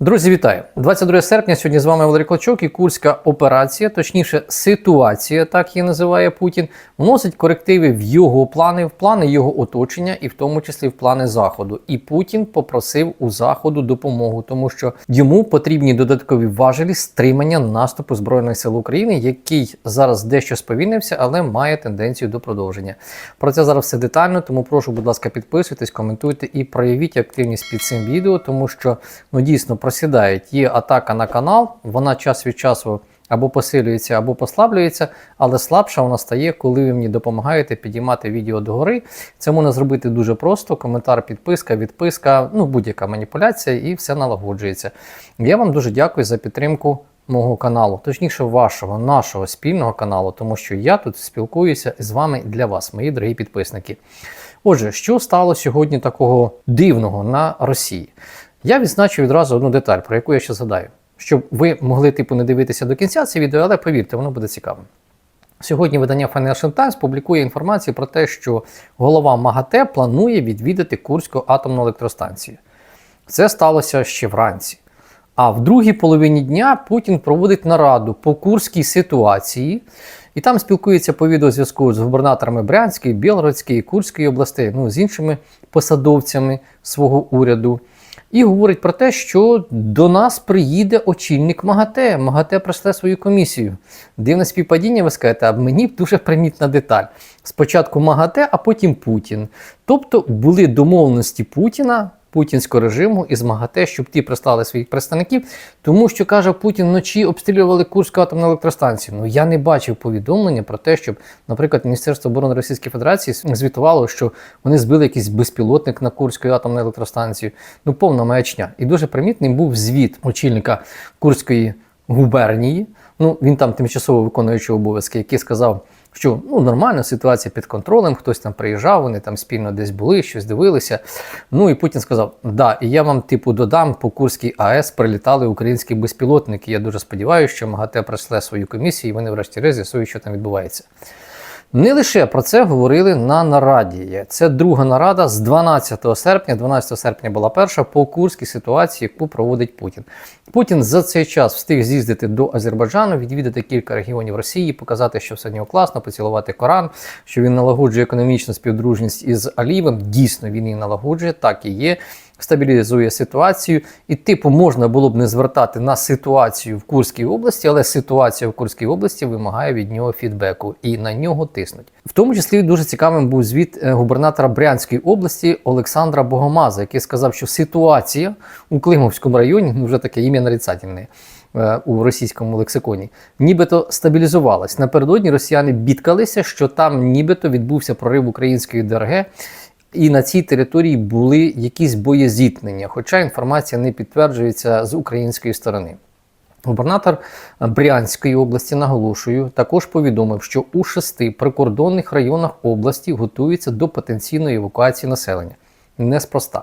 Друзі, вітаю! 22 серпня. Сьогодні з вами Валерій Клочок і Курська операція, точніше, ситуація, так її називає Путін, вносить корективи в його плани, в плани його оточення, і в тому числі в плани Заходу. І Путін попросив у Заходу допомогу, тому що йому потрібні додаткові важелі стримання наступу збройних сил України, який зараз дещо сповільнився, але має тенденцію до продовження. Про це зараз все детально. Тому прошу, будь ласка, підписуйтесь, коментуйте і проявіть активність під цим відео, тому що ну дійсно просідають. Є атака на канал, вона час від часу або посилюється, або послаблюється, але слабша вона стає, коли ви мені допомагаєте підіймати відео догори. Це можна зробити дуже просто: коментар, підписка, відписка, ну будь-яка маніпуляція, і все налагоджується. Я вам дуже дякую за підтримку. Мого каналу, точніше, вашого, нашого спільного каналу, тому що я тут спілкуюся з вами для вас, мої дорогі підписники. Отже, що стало сьогодні такого дивного на Росії? Я відзначу відразу одну деталь, про яку я ще згадаю, щоб ви могли типу не дивитися до кінця це відео, але повірте, воно буде цікавим. Сьогодні видання Financial Times публікує інформацію про те, що голова МАГАТЕ планує відвідати Курську атомну електростанцію. Це сталося ще вранці. А в другій половині дня Путін проводить нараду по курській ситуації, і там спілкується по відеозв'язку з губернаторами Брянської, Білгородської, Курської областей, ну з іншими посадовцями свого уряду. І говорить про те, що до нас приїде очільник МАГАТЕ. МАГАТЕ прийшле свою комісію. Дивне співпадіння, ви скажете, а мені дуже примітна деталь. Спочатку МАГАТЕ, а потім Путін. Тобто були домовленості Путіна. Путінського режиму із МАГАТЕ, щоб ті прислали своїх представників, тому що каже Путін, вночі обстрілювали Курську атомну електростанцію. Ну я не бачив повідомлення про те, щоб, наприклад, Міністерство оборони Російської Федерації звітувало, що вони збили якийсь безпілотник на Курську атомну електростанцію. Ну, повна маячня. І дуже примітним був звіт очільника Курської губернії. Ну він там тимчасово виконуючий обов'язки, який сказав що ну, нормально, ситуація під контролем, хтось там приїжджав, вони там спільно десь були, щось дивилися. Ну і Путін сказав: да, і я вам, типу, додам по Курській АЕС прилітали українські безпілотники. Я дуже сподіваюся, що МАГАТЕ прийшли свою комісію, і вони, врешті-решт, з'ясують, що там відбувається. Не лише про це говорили на нараді. Це друга нарада з 12 серпня. 12 серпня була перша по курській ситуації, яку проводить Путін. Путін за цей час встиг з'їздити до Азербайджану, відвідати кілька регіонів Росії, показати, що все нього класно, поцілувати Коран, що він налагоджує економічну співдружність із Алієвим. Дійсно, він її налагоджує, так і є стабілізує ситуацію, і типу можна було б не звертати на ситуацію в Курській області, але ситуація в Курській області вимагає від нього фідбеку і на нього тиснуть. В тому числі дуже цікавим був звіт е, губернатора Брянської області Олександра Богомаза, який сказав, що ситуація у Климовському районі ну вже таке ім'я нарицательне. Е, у російському лексиконі, нібито стабілізувалась. Напередодні росіяни бідкалися, що там нібито відбувся прорив української ДРГ, і на цій території були якісь боєзіткнення, хоча інформація не підтверджується з української сторони. Губернатор Брянської області, наголошую, також повідомив, що у шести прикордонних районах області готуються до потенційної евакуації населення. Неспроста.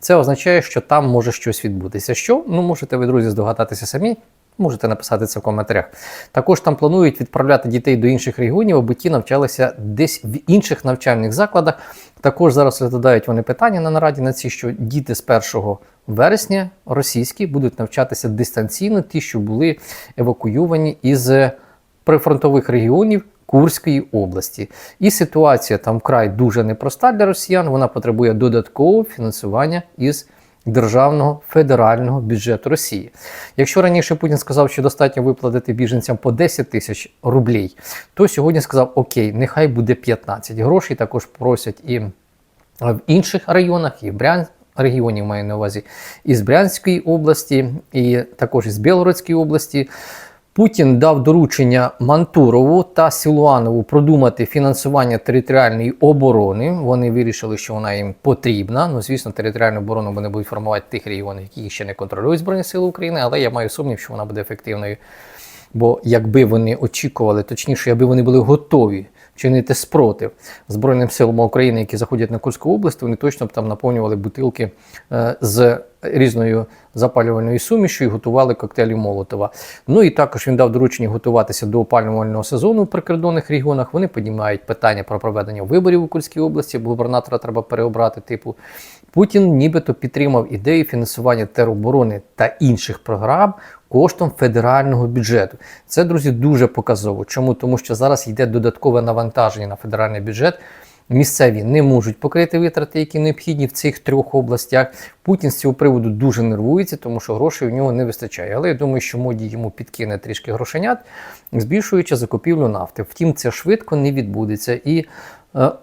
Це означає, що там може щось відбутися. Що? Ну, можете ви, друзі, здогадатися самі. Можете написати це в коментарях. Також там планують відправляти дітей до інших регіонів, аби ті навчалися десь в інших навчальних закладах. Також зараз розглядають вони питання на нараді на ці, що діти з 1 вересня російські будуть навчатися дистанційно, ті, що були евакуйовані із прифронтових регіонів. Курської області. І ситуація там вкрай дуже непроста для росіян. Вона потребує додаткового фінансування із державного федерального бюджету Росії. Якщо раніше Путін сказав, що достатньо виплатити біженцям по 10 тисяч рублей, то сьогодні сказав: Окей, нехай буде 15. Грошей також просять і в інших районах, і в Брян. Регіонів маю на увазі із Брянської області, і також із Білгородської області. Путін дав доручення Мантурову та Сілуанову продумати фінансування територіальної оборони. Вони вирішили, що вона їм потрібна. Ну, звісно, територіальну оборону вони будуть формувати тих регіонів, які ще не контролюють Збройні Сили України, але я маю сумнів, що вона буде ефективною. Бо якби вони очікували, точніше, якби вони були готові чинити спротив Збройним силам України, які заходять на Курську область, вони точно б там наповнювали бутилки е, з різною запалювальною сумішю і готували коктейлі Молотова. Ну і також він дав доручення готуватися до опалювального сезону в прикордонних регіонах. Вони піднімають питання про проведення виборів у Курській області, губернатора треба переобрати. Типу, Путін нібито підтримав ідею фінансування тероборони та інших програм коштом федерального бюджету. Це, друзі, дуже показово. Чому? Тому що зараз йде додаткове навантаження на федеральний бюджет. Місцеві не можуть покрити витрати, які необхідні в цих трьох областях. Путін з цього приводу дуже нервується, тому що грошей у нього не вистачає. Але я думаю, що моді йому підкине трішки грошенят, збільшуючи закупівлю нафти. Втім, це швидко не відбудеться. І е,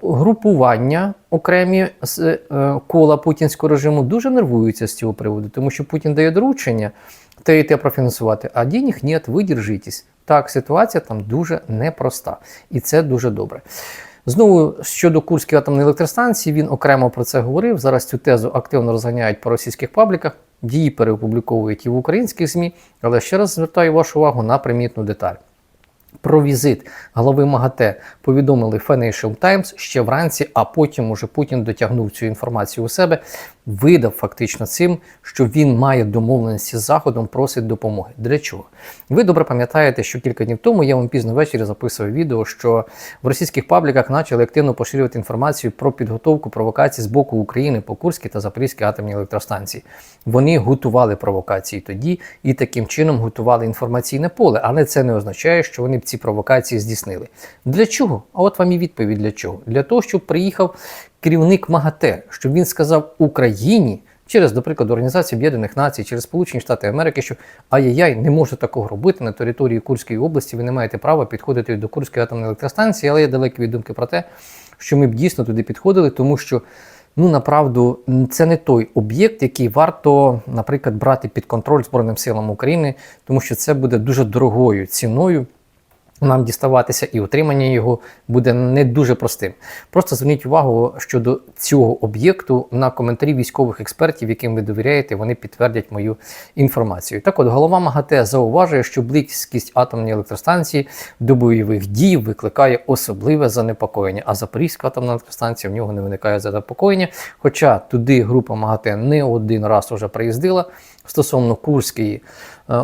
групування окремі з е, кола путінського режиму дуже нервуються з цього приводу, тому що Путін дає доручення те і профінансувати, а денег нет, ви держитесь. Так, ситуація там дуже непроста, і це дуже добре. Знову щодо Курської атомної електростанції, він окремо про це говорив. Зараз цю тезу активно розганяють по російських пабліках, її переопубліковують і в українських ЗМІ. Але ще раз звертаю вашу увагу на примітну деталь. Про візит голови МАГАТЕ повідомили Financial Times ще вранці, а потім уже Путін дотягнув цю інформацію у себе, видав фактично цим, що він має домовленості з Заходом, просить допомоги. Для чого? Ви добре пам'ятаєте, що кілька днів тому я вам пізно ввечері записував відео, що в російських пабліках почали активно поширювати інформацію про підготовку провокацій з боку України по Курській та Запорізькій атомній електростанції. Вони готували провокації тоді і таким чином готували інформаційне поле, але це не означає, що вони б ці провокації здійснили. Для чого? А от вам і відповідь для чого? Для того, щоб приїхав керівник МАГАТЕ, щоб він сказав Україні через, до прикладу, Організацію Об'єднаних Націй, через Сполучені Штати Америки, що ай-яй-яй, не може такого робити на території Курської області. Ви не маєте права підходити до Курської атомної електростанції, але я далекий від думки про те, що ми б дійсно туди підходили, тому що. Ну, направду, це не той об'єкт, який варто, наприклад, брати під контроль Збройним силам України, тому що це буде дуже дорогою ціною нам діставатися і утримання його буде не дуже простим. Просто зверніть увагу щодо цього об'єкту на коментарі військових експертів, яким ви довіряєте, вони підтвердять мою інформацію. Так от голова МАГАТЕ зауважує, що близькість атомної електростанції до бойових дій викликає особливе занепокоєння. А Запорізька атомна електростанція в нього не виникає занепокоєння. Хоча туди група МАГАТЕ не один раз уже приїздила стосовно Курської. Е,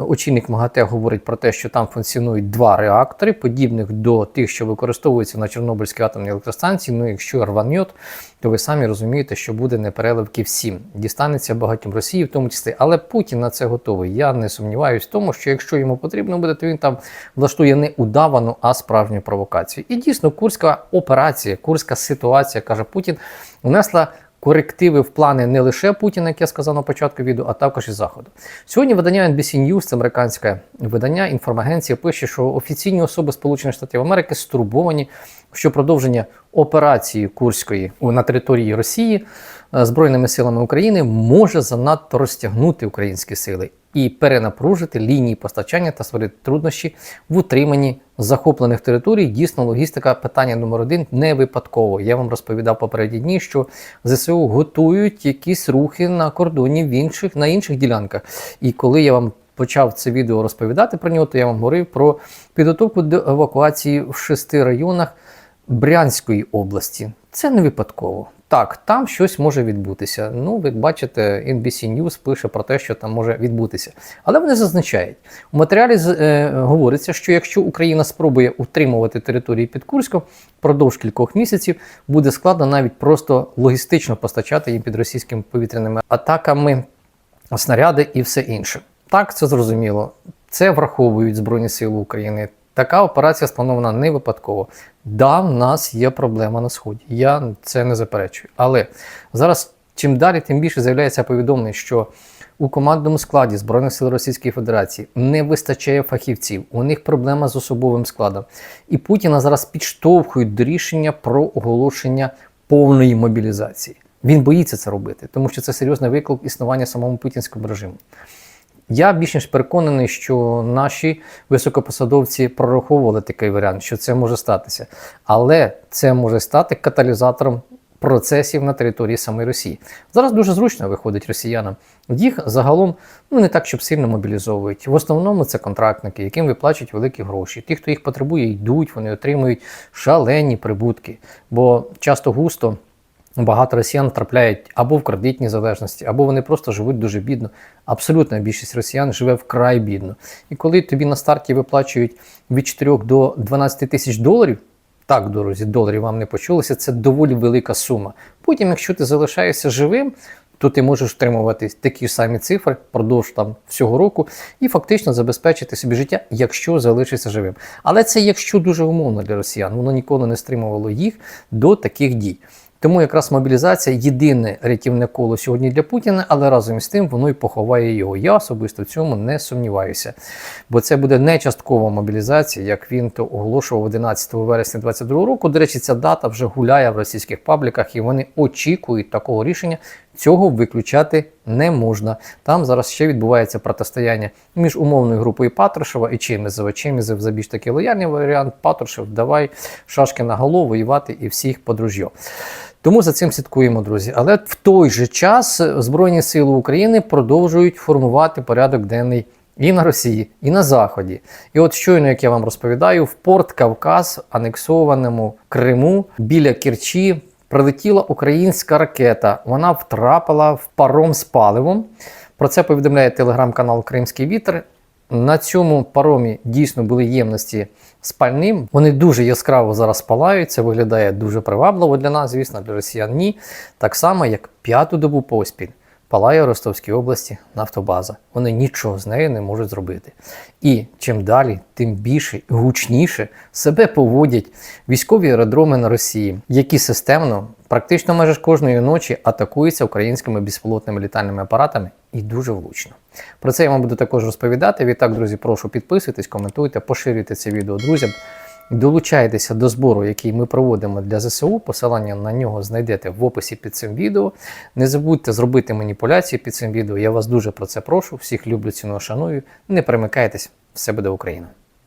очільник МАГАТЕ говорить про те, що там функціонують два реактори, подібних до тих, що використовуються на Чорнобильській атомній електростанції. Ну, якщо рваньот, то ви самі розумієте, що буде непереливки всім. Дістанеться багатьом Росії, в тому числі. Але Путін на це готовий. Я не сумніваюся в тому, що якщо йому потрібно буде, то він там влаштує не удавану, а справжню провокацію. І дійсно, курська операція, курська ситуація, каже Путін, внесла корективи в плани не лише Путіна, як я сказав на початку відео, а також і Заходу. Сьогодні видання NBC News, це американське видання, інформагенція пише, що офіційні особи Сполучених Штатів Америки стурбовані, що продовження операції Курської на території Росії е, Збройними силами України може занадто розтягнути українські сили і перенапружити лінії постачання та створити труднощі в утриманні захоплених територій. Дійсно, логістика питання номер один не випадково. Я вам розповідав попередні дні, що ЗСУ готують якісь рухи на кордоні в інших на інших ділянках. І коли я вам Почав це відео розповідати про нього, то я вам говорив про підготовку до евакуації в шести районах Брянської області. Це не випадково. Так, там щось може відбутися. Ну, ви бачите, NBC News пише про те, що там може відбутися. Але вони зазначають, у матеріалі е, говориться, що якщо Україна спробує утримувати території під Курськом впродовж кількох місяців, буде складно навіть просто логістично постачати їм під російськими повітряними атаками снаряди і все інше. Так, це зрозуміло. Це враховують Збройні Сили України. Така операція спланована не випадково. Да, в нас є проблема на сході. Я це не заперечую. Але зараз, чим далі, тим більше з'являється повідомлення, що у командному складі Збройних сил Російської Федерації не вистачає фахівців. У них проблема з особовим складом. І Путіна зараз підштовхують до рішення про оголошення повної мобілізації. Він боїться це робити, тому що це серйозний виклик існування самому путінському режиму. Я більш ніж переконаний, що наші високопосадовці прораховували такий варіант, що це може статися. Але це може стати каталізатором процесів на території самої Росії. Зараз дуже зручно виходить росіянам. Їх загалом ну не так, щоб сильно мобілізовують. В основному це контрактники, яким виплачують великі гроші. Ті, хто їх потребує, йдуть, вони отримують шалені прибутки. Бо часто густо багато росіян трапляють або в кредитні залежності, або вони просто живуть дуже бідно. Абсолютна більшість росіян живе вкрай бідно. І коли тобі на старті виплачують від 4 до 12 тисяч доларів, так, дорозі, доларів вам не почулося, це доволі велика сума. Потім, якщо ти залишаєшся живим, то ти можеш отримувати такі ж самі цифри впродовж там всього року і фактично забезпечити собі життя, якщо залишишся живим. Але це якщо дуже умовно для росіян, воно ніколи не стримувало їх до таких дій. Тому якраз мобілізація єдине рятівне коло сьогодні для Путіна, але разом з тим воно й поховає його. Я особисто в цьому не сумніваюся. Бо це буде не часткова мобілізація, як він то оголошував 11 вересня 2022 року. До речі, ця дата вже гуляє в російських пабліках, і вони очікують такого рішення. Цього виключати не можна. Там зараз ще відбувається протистояння між умовною групою Патрушева і Чемізова. Чемізов за більш такий лояльний варіант. Патрушев, давай шашки на голову воювати і всіх подружьо. Тому за цим слідкуємо, друзі. Але в той же час Збройні Сили України продовжують формувати порядок денний і на Росії, і на Заході. І от щойно, як я вам розповідаю, в порт Кавказ, анексованому Криму біля Керчі, прилетіла українська ракета. Вона втрапила в паром з паливом. Про це повідомляє телеграм-канал Кримський Вітер. На цьому паромі дійсно були ємності з пальним. Вони дуже яскраво зараз палають. Це виглядає дуже привабливо для нас, звісно, для росіян ні. Так само, як п'яту добу поспіль палає в Ростовській області нафтобаза. Вони нічого з нею не можуть зробити. І чим далі, тим більше і гучніше себе поводять військові аеродроми на Росії, які системно, практично майже кожної ночі атакуються українськими безпілотними літальними апаратами і дуже влучно. Про це я вам буду також розповідати. Відтак, друзі, прошу підписуйтесь, коментуйте, поширюйте це відео друзям. Долучайтеся до збору, який ми проводимо для ЗСУ. Посилання на нього знайдете в описі під цим відео. Не забудьте зробити маніпуляції під цим відео. Я вас дуже про це прошу. Всіх люблю, ціную, шаную. Не перемикайтесь, все буде Україна!